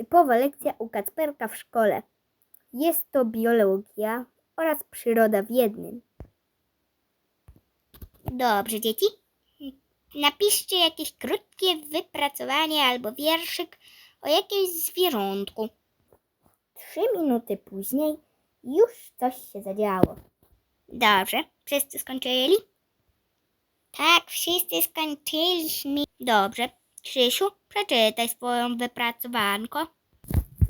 Typowa lekcja u Kacperka w szkole. Jest to biologia oraz przyroda w jednym. Dobrze, dzieci. Napiszcie jakieś krótkie wypracowanie albo wierszyk o jakimś zwierzątku. Trzy minuty później już coś się zadziało. Dobrze, wszyscy skończyli? Tak, wszyscy skończyliśmy. Dobrze, Krzysiu, przeczytaj swoją wypracowanko.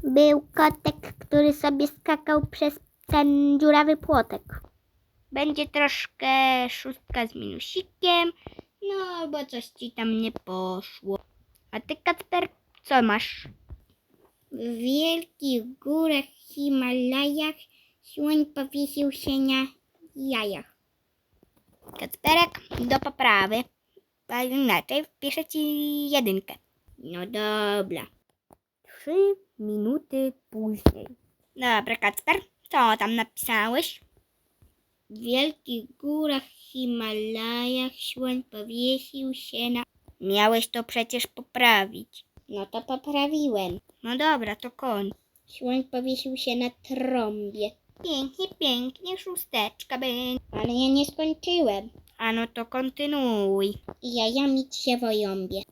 Był kotek, który sobie skakał przez ten dziurawy płotek. Będzie troszkę szóstka z minusikiem, no bo coś ci tam nie poszło. A ty, Kacper, co masz? W wielkich górach Himalajach słoń powiesił się na jajach. Kacperek do poprawy, a inaczej wpiszę ci jedynkę. No dobra. Trzy minuty później. Dobra, Kacper, co tam napisałeś? W wielkich górach Himalajach słoń powiesił się na... Miałeś to przecież poprawić. No to poprawiłem. No dobra, to koń. Słoń powiesił się na trąbie. Pięknie, pięknie, szósteczka będzie. Ale ja nie skończyłem. A no to kontynuuj. Jajami się wojąbie.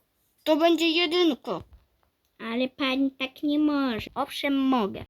To będzie jedynko. Ale pani tak nie może. Owszem, mogę.